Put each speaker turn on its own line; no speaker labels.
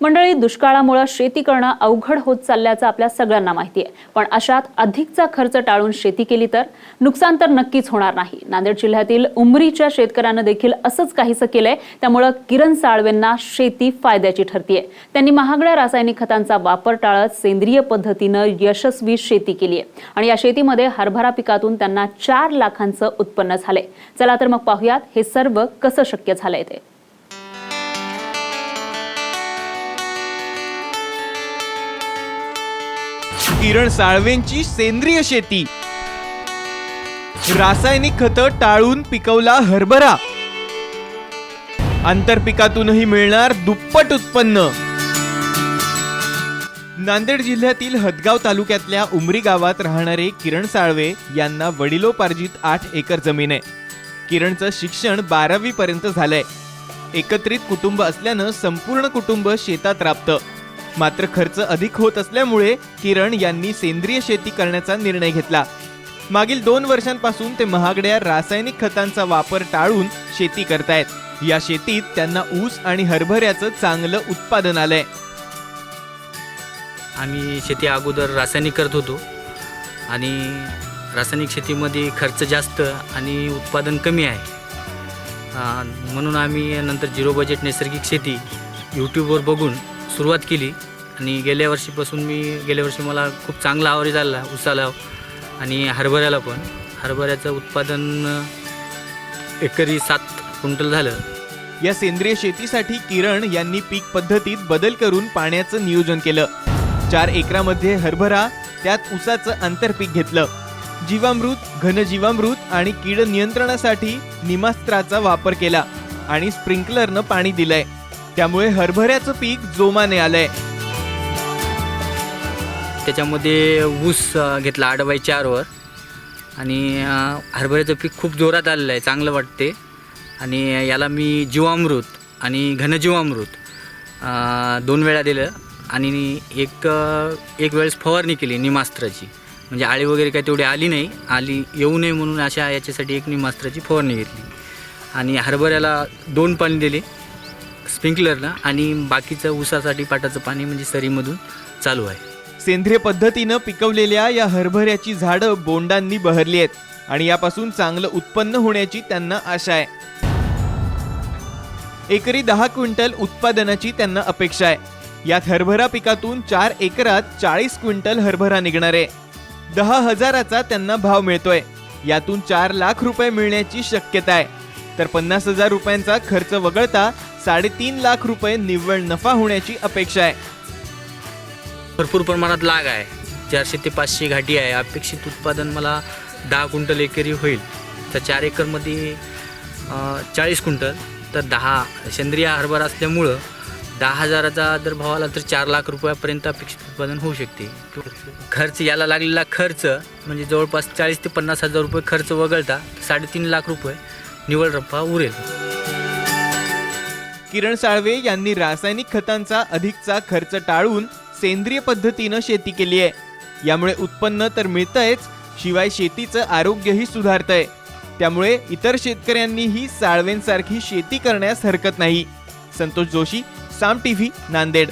मंडळी दुष्काळामुळे शेती करणं अवघड होत चालल्याचं आपल्या सगळ्यांना माहिती आहे. पण अशात अधिकचा खर्च टाळून शेती केली तर नुकसान तर नक्कीच होणार नाही. नांदेड जिल्ह्यातील उमरीच्या शेतकऱ्यानं देखील असंच काहीसं केलंय. त्यामुळं किरण साळवेंना शेती फायद्याची ठरतीये. त्यांनी महागड्या रासायनिक खतांचा वापर टाळत सेंद्रिय पद्धतीनं यशस्वी शेती केली आहे आणि या शेतीमध्ये हरभरा पिकातून त्यांना चार लाखांचं उत्पन्न झालंय. चला तर मग पाहूयात हे सर्व कसं शक्य झालंय ते.
किरण साळवेंची सेंद्रिय शेती. रासायनिक खतं टाळून पिकवला हरभरा. आंतरपिकातूनही मिळणार दुप्पट उत्पन्न. नांदेड जिल्ह्यातील हदगाव तालुक्यातल्या उमरी गावात राहणारे किरण साळवे यांना वडिलोपार्जित आठ एकर जमीन आहे. किरणचं शिक्षण बारावी पर्यंत झालंय. एकत्रित कुटुंब असल्यानं संपूर्ण कुटुंब शेतात राबतं. मात्र खर्च अधिक होत असल्यामुळे किरण यांनी सेंद्रिय शेती करण्याचा निर्णय घेतला. मागील दोन वर्षांपासून ते महागड्या रासायनिक खतांचा वापर टाळून शेती करतायत. या शेतीत त्यांना ऊस आणि हरभऱ्याचं चांगलं उत्पादन आलंय.
आम्ही शेती अगोदर रासायनिक करत होतो. आणि रासायनिक शेतीमध्ये खर्च जास्त आणि उत्पादन कमी आहे. म्हणून आम्ही नंतर झिरो बजेट नैसर्गिक शेती यूट्यूबवर बघून सुरुवात केली आणि गेल्या वर्षीपासून मी गेल्या वर्षी मला खूप चांगला आवरी झाला उसाला हो. आणि हरभऱ्याला पण. हरभऱ्याचं उत्पादन एकरी सात क्विंटल झालं.
या सेंद्रिय शेतीसाठी किरण यांनी पीक पद्धतीत बदल करून पाण्याचं नियोजन केलं. चार एकरामध्ये हरभरा त्यात उसाचं आंतरपीक घेतलं. जीवामृत घनजीवामृत आणि कीड नियंत्रणासाठी निमास्त्राचा वापर केला आणि स्प्रिंकलरनं पाणी दिलंय. त्यामुळे हरभऱ्याचं पीक जोमाने आलंय.
त्याच्यामध्ये ऊस घेतला आठ बाय चारवर. आणि हरभऱ्याचं पीक खूप जोरात आलेलं आहे चांगलं वाटते. आणि याला मी जीवामृत आणि घनजीवामृत दोन वेळा दिलं. आणि एक एक वेळेस फवारणी केली निमास्त्राची. म्हणजे आळी वगैरे काही तेवढी आली नाही. आली येऊ नये म्हणून अशा याच्यासाठी एक निमास्त्राची फवारणी घेतली. आणि हरभऱ्याला दोन पाणी दिले. स्प्रिंकलरला आणि बाकीचं ऊसासाठी पाटाचं पाणी म्हणजे सरीमधून चालू आहे.
सेंद्रिय पद्धतीनं पिकवलेल्या या हरभऱ्याची झाडं बोंडांनी बहरली आहेत आणि यापासून चांगलं उत्पन्न होण्याची त्यांना आशा आहे. एकरी दहा क्विंटल उत्पादनाची त्यांना अपेक्षा आहे. यात हरभरा पिकातून चार एकरात चाळीस क्विंटल हरभरा निघणार आहे. दहा हजाराचा त्यांना भाव मिळतोय. यातून चार लाख रुपये मिळण्याची शक्यता आहे. तर पन्नास हजार रुपयांचा खर्च वगळता साडेतीन लाख रुपये निव्वळ नफा होण्याची अपेक्षा आहे.
भरपूर प्रमाणात लाग आहे. चारशे ते पाचशे घाटी आहे. अपेक्षित उत्पादन मला दहा क्विंटल एकरी होईल. तर चार एकरमध्ये चाळीस क्विंटल. तर दहा सेंद्रिय हरभरा असल्यामुळं दहा हजाराचा जर भाव आला तर चार लाख रुपयापर्यंत अपेक्षित उत्पादन होऊ शकते. खर्च याला लागलेला खर्च म्हणजे जवळपास चाळीस ते पन्नास हजार रुपये खर्च वगळता साडेतीन लाख रुपये निवड रप्पा उरेल.
किरण साळवे यांनी रासायनिक खतांचा अधिकचा खर्च टाळून सेंद्रिय पद्धतीनं शेती केली आहे. यामुळे उत्पन्न तर मिळतंयच शिवाय शेतीचं आरोग्यही सुधारतंय. त्यामुळे इतर शेतकऱ्यांनीही साळवेंसारखी शेती करण्यास हरकत नाही. संतोष जोशी साम टीव्ही नांदेड.